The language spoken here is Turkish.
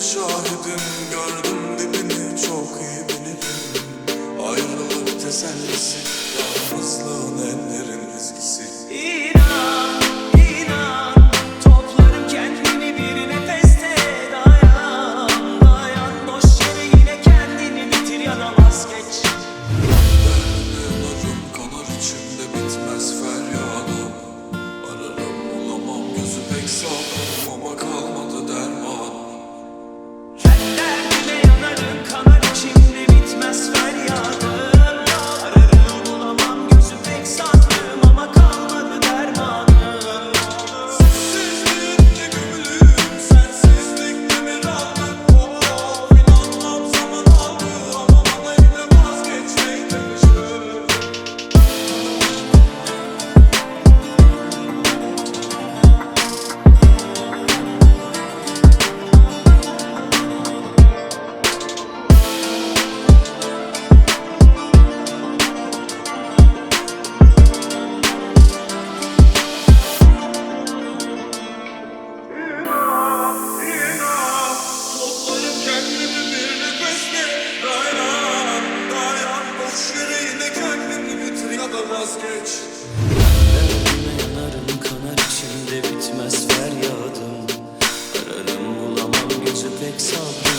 the shore. vazgeç. Elime yanarım kanar içimde bitmez feryadım Ararım bulamam gözü pek sabır